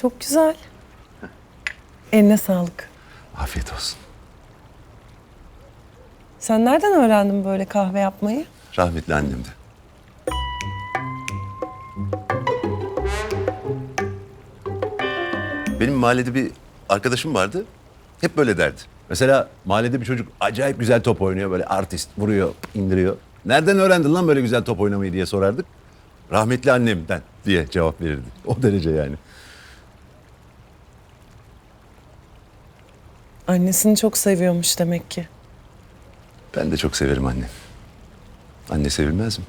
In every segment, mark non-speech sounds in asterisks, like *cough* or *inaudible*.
Çok güzel. Eline sağlık. Afiyet olsun. Sen nereden öğrendin böyle kahve yapmayı? Rahmetli annem de. Benim mahallede bir arkadaşım vardı. Hep böyle derdi. Mesela mahallede bir çocuk acayip güzel top oynuyor. Böyle artist vuruyor, indiriyor. Nereden öğrendin lan böyle güzel top oynamayı diye sorardık. Rahmetli annemden diye cevap verirdi. O derece yani. Annesini çok seviyormuş demek ki. Ben de çok severim annem. Anne sevilmez mi?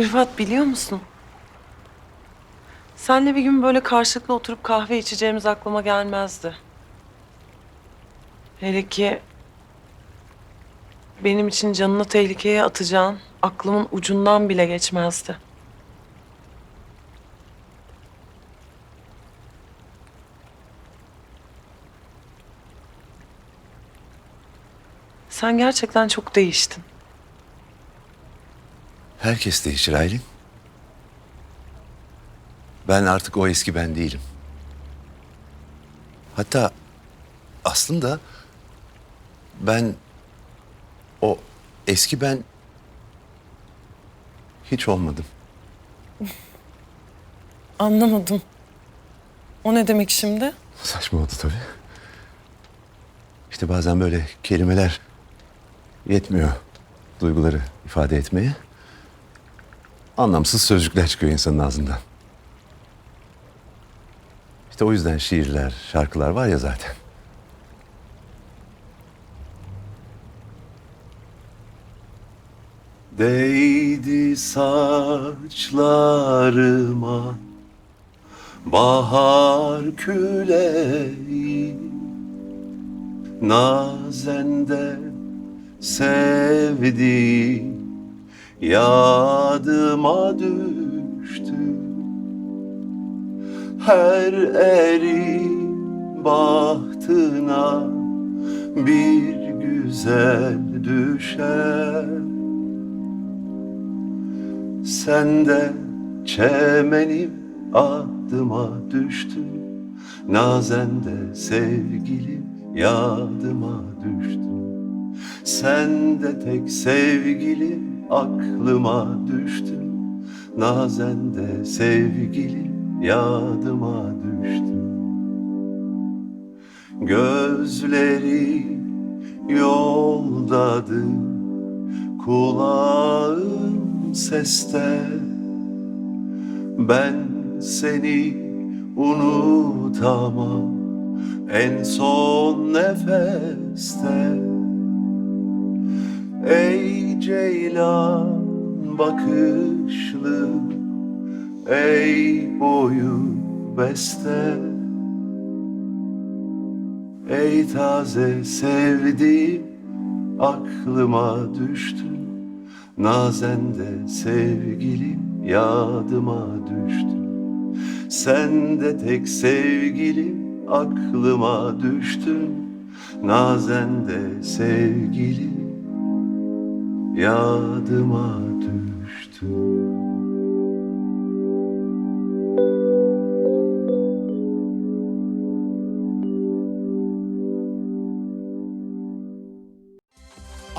Rıfat biliyor musun? Senle bir gün böyle karşılıklı oturup kahve içeceğimiz aklıma gelmezdi. Hele ki benim için canını tehlikeye atacağın aklımın ucundan bile geçmezdi. Sen gerçekten çok değiştin. Herkes değişir Aylin. Ben artık o eski ben değilim. Hatta aslında ben o eski ben hiç olmadım. *laughs* Anlamadım. O ne demek şimdi? Saçma oldu tabii. İşte bazen böyle kelimeler yetmiyor duyguları ifade etmeye. Anlamsız sözcükler çıkıyor insanın ağzından. İşte o yüzden şiirler, şarkılar var ya zaten. Değdi saçlarıma Bahar küleği Nazende sevdi Yadıma düştü. Her erin bahtına Bir güzel düşer sen de çemenim adıma düştün. Nazen de sevgilim yadıma düştün. Sen de tek sevgilim aklıma düştün. Nazen de sevgilim yadıma düştün. Gözleri yoldadır Kulağım seste. Ben seni unutamam. En son nefeste. Ey ceylan bakışlı Ey boyu beste. Ey taze sevdiğim aklıma düştün Nazen de sevgilim yadıma düştün Sen de tek sevgilim aklıma düştün Nazen de sevgilim yadıma düştün